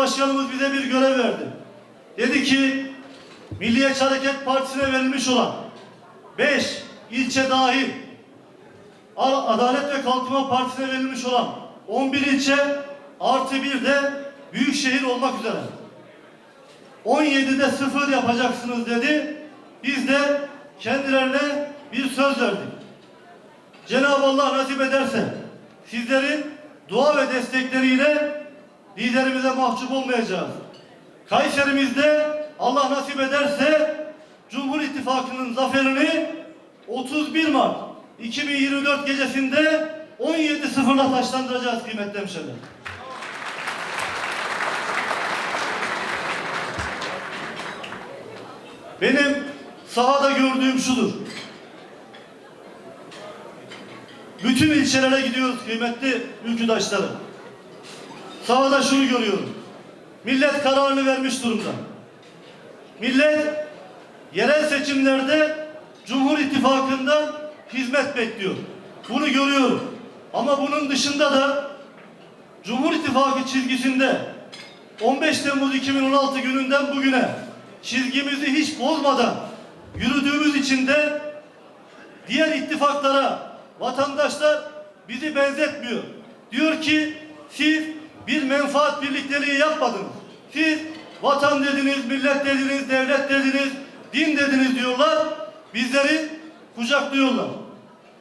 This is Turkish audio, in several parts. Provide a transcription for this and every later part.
Başkanımız bize bir görev verdi. Dedi ki Milliyetçi Hareket Partisi'ne verilmiş olan 5 ilçe dahil Adalet ve Kalkınma Partisi'ne verilmiş olan 11 ilçe artı bir de büyük şehir olmak üzere 17'de sıfır yapacaksınız dedi. Biz de kendilerine bir söz verdik. Cenab-ı Allah nasip ederse sizlerin dua ve destekleriyle liderimize mahcup olmayacağız. Kayserimizde Allah nasip ederse Cumhur İttifakı'nın zaferini 31 Mart 2024 gecesinde 17.0'la taşlandıracağız kıymetli hemşehriler. Benim sahada gördüğüm şudur. Bütün ilçelere gidiyoruz kıymetli ülküdaşlarım. Sahada şunu görüyorum. Millet kararını vermiş durumda. Millet yerel seçimlerde Cumhur İttifakı'ndan hizmet bekliyor. Bunu görüyorum. Ama bunun dışında da Cumhur İttifakı çizgisinde 15 Temmuz 2016 gününden bugüne çizgimizi hiç bozmadan yürüdüğümüz için de diğer ittifaklara vatandaşlar bizi benzetmiyor. Diyor ki siz bir menfaat birlikteliği yapmadınız. Siz vatan dediniz, millet dediniz, devlet dediniz, din dediniz diyorlar. Bizleri kucaklıyorlar.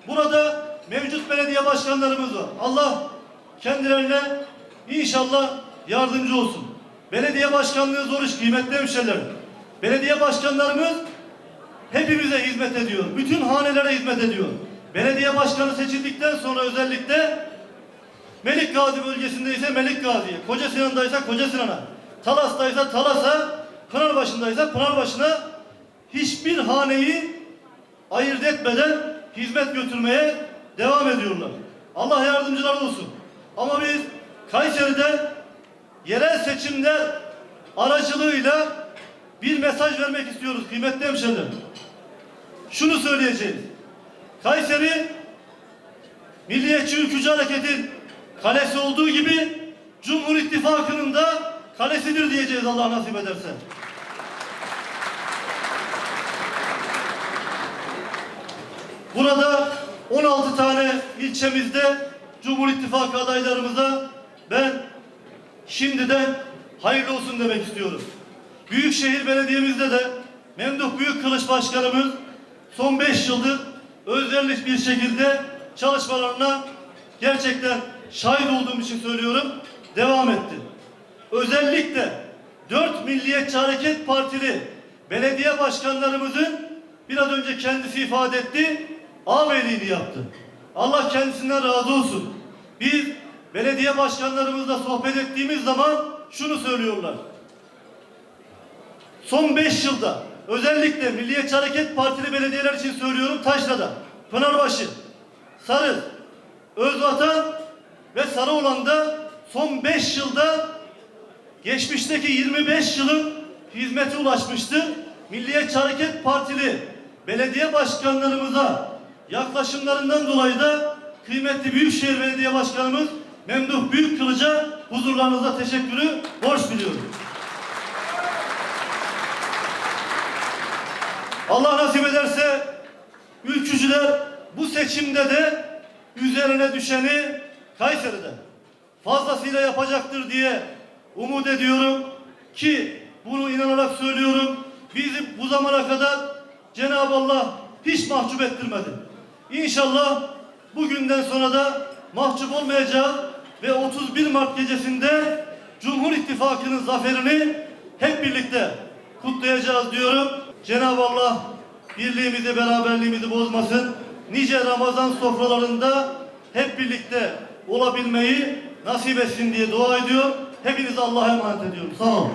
Burada mevcut belediye başkanlarımız var. Allah kendilerine inşallah yardımcı olsun. Belediye başkanlığı zor iş kıymetli hemşehrilerim. Belediye başkanlarımız hepimize hizmet ediyor. Bütün hanelere hizmet ediyor. Belediye başkanı seçildikten sonra özellikle Melik Gazi bölgesinde ise Melik Gazi'ye, Koca Sinan'da ise Koca Sinan'a, Talas'ta ise Talas'a, Pınarbaşı'nda ise Pınarbaşı'na hiçbir haneyi ayırt etmeden hizmet götürmeye devam ediyorlar. Allah yardımcılar olsun. Ama biz Kayseri'de yerel seçimler aracılığıyla bir mesaj vermek istiyoruz kıymetli hemşehrilerim. Şunu söyleyeceğiz. Kayseri Milliyetçi Ülkücü Hareket'in kalesi olduğu gibi Cumhur İttifakı'nın da kalesidir diyeceğiz Allah nasip ederse. Burada 16 tane ilçemizde Cumhur İttifakı adaylarımıza ben şimdiden hayırlı olsun demek istiyorum. Büyükşehir Belediye'mizde de Memduh Büyükkılıç Başkanımız son 5 yıldır özverili bir şekilde çalışmalarına gerçekten şahit olduğum için söylüyorum devam etti. Özellikle 4 Milliyetçi Hareket Partili belediye başkanlarımızın biraz önce kendisi ifade etti ağabeyliğini yaptı. Allah kendisinden razı olsun. Biz belediye başkanlarımızla sohbet ettiğimiz zaman şunu söylüyorlar. Son 5 yılda özellikle Milliyetçi Hareket Partili belediyeler için söylüyorum Taşra'da, Pınarbaşı, Sarı, Özvatan ve Sarıoğlan'da son 5 yılda geçmişteki 25 yılın hizmete ulaşmıştır. Milliyetçi Hareket Partili belediye başkanlarımıza yaklaşımlarından dolayı da kıymetli Büyükşehir Belediye Başkanımız Memduh Büyükkılıç'a huzurlarınızda teşekkürü borç biliyorum. Allah nasip ederse ülkücüler bu seçimde de üzerine düşeni Kayseri'de fazlasıyla yapacaktır diye umut ediyorum ki bunu inanarak söylüyorum. Bizi bu zamana kadar Cenab-ı Allah hiç mahcup ettirmedi. İnşallah bugünden sonra da mahcup olmayacağız ve 31 Mart gecesinde Cumhur İttifakı'nın zaferini hep birlikte kutlayacağız diyorum. Cenab-ı Allah birliğimizi, beraberliğimizi bozmasın. Nice Ramazan sofralarında hep birlikte olabilmeyi nasip etsin diye dua ediyor. Hepinizi Allah'a emanet ediyorum. Sağ olun.